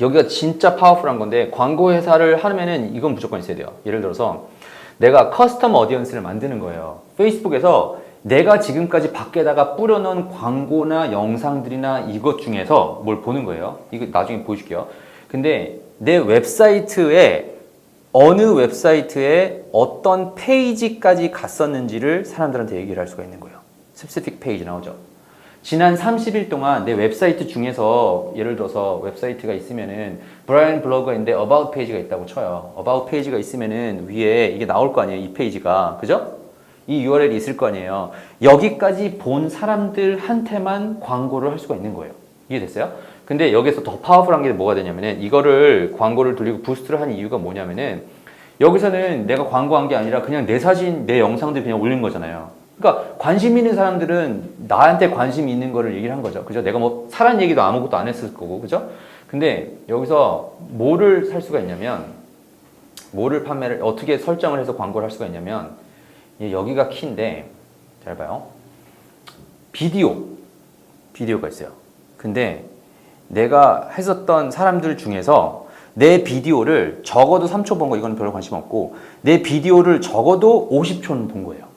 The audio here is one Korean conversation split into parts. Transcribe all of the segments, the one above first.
여기가 진짜 파워풀한 건데 광고 회사를 하면은 이건 무조건 있어야 돼요. 예를 들어서 내가 커스텀 어디언스를 만드는 거예요. 페이스북에서 내가 지금까지 밖에다가 뿌려놓은 광고나 영상들이나 이것 중에서 뭘 보는 거예요. 이거 나중에 보여줄게요. 근데 내 웹사이트에 어느 웹사이트에 어떤 페이지까지 갔었는지를 사람들한테 얘기를 할 수가 있는 거예요. 스페시픽 페이지 나오죠. 지난 30일 동안 내 웹사이트 중에서 예를 들어서 웹사이트가 있으면은 브라이언 블로그가 있는데 about 페이지가 있다고 쳐요. about 페이지가 있으면은 위에 이게 나올 거 아니에요. 이 페이지가. 그죠? 이 URL이 있을 거 아니에요. 여기까지 본 사람들한테만 광고를 할 수가 있는 거예요. 이해됐어요? 근데 여기서 더 파워풀한 게 뭐가 되냐면은 이거를 광고를 돌리고 부스트를 한 이유가 뭐냐면은 여기서는 내가 광고한 게 아니라 그냥 내 사진, 내 영상들 그냥 올린 거잖아요. 그러니까 관심 있는 사람들은 나한테 관심 있는 거를 얘기를 한 거죠. 그죠? 내가 뭐 사란 얘기도 아무것도 안 했을 거고. 그죠? 근데 여기서 뭐를 살 수가 있냐면 뭐를 판매를 어떻게 설정을 해서 광고를 할 수가 있냐면 예, 여기가 키인데 잘 봐요. 비디오 비디오가 있어요. 근데 내가 했었던 사람들 중에서 내 비디오를 적어도 3초 본 거 이건 별로 관심 없고 내 비디오를 적어도 50초는 본 거예요.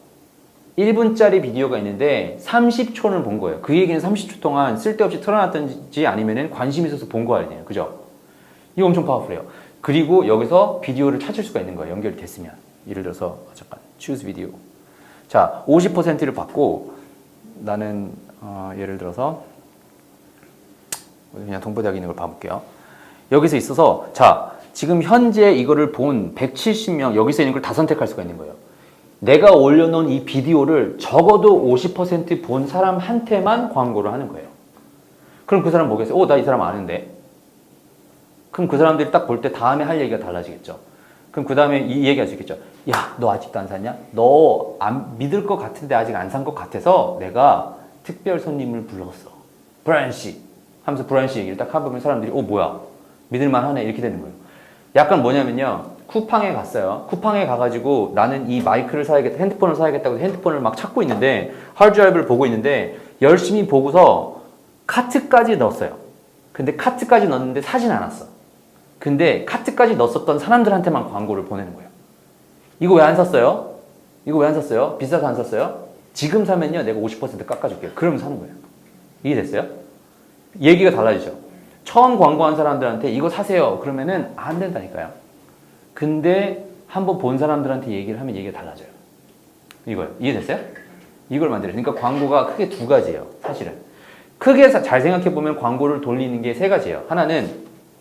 1분짜리 비디오가 있는데 30초는 본 거예요. 그 얘기는 30초 동안 쓸데없이 틀어놨든지 아니면은 관심 있어서 본 거 아니에요. 그죠? 이거 엄청 파워풀해요. 그리고 여기서 비디오를 찾을 수가 있는 거예요. 연결이 됐으면. 예를 들어서 어, 잠깐 choose 비디오. 자, 50%를 받고 나는 어, 예를 들어서 그냥 동부대학에 있는 걸 봐볼게요. 여기서 있어서 자 지금 현재 이거를 본 170명 여기서 있는 걸 다 선택할 수가 있는 거예요. 내가 올려놓은 이 비디오를 적어도 50%본 사람한테만 광고를 하는 거예요. 그럼 그 사람 뭐겠어요? 오, 나 이 사람 아는데. 그럼 그 사람들이 딱 볼 때 다음에 할 얘기가 달라지겠죠. 그럼 그 다음에 이 얘기 할 수 있겠죠. 야, 너 아직도 안 샀냐? 너 안 믿을 것 같은데 아직 안 산 것 같아서 내가 특별 손님을 불렀어. 브라이언 씨. 하면서 브라이언 씨 얘기를 딱 해보면 사람들이, 오, 뭐야. 믿을만 하네. 이렇게 되는 거예요. 약간 뭐냐면요. 쿠팡에 갔어요. 쿠팡에 가가지고 나는 이 마이크를 사야겠다, 핸드폰을 사야겠다고 핸드폰을 막 찾고 있는데 하드드라이브를 보고 있는데 열심히 보고서 카트까지 넣었어요. 근데 카트까지 넣었는데 사진 않았어. 근데 카트까지 넣었었던 사람들한테만 광고를 보내는 거예요. 이거 왜 안 샀어요? 이거 왜 안 샀어요? 비싸서 안 샀어요? 지금 사면요, 내가 50% 깎아줄게요. 그러면 사는 거예요. 이해됐어요? 얘기가 달라지죠. 처음 광고한 사람들한테 이거 사세요. 그러면은 안 된다니까요. 근데 한번 본 사람들한테 얘기를 하면 얘기가 달라져요. 이거요. 이해됐어요? 이걸 만들어요. 그러니까 광고가 크게 두 가지예요. 사실은. 크게 사- 잘 생각해 보면 광고를 돌리는 게 세 가지예요. 하나는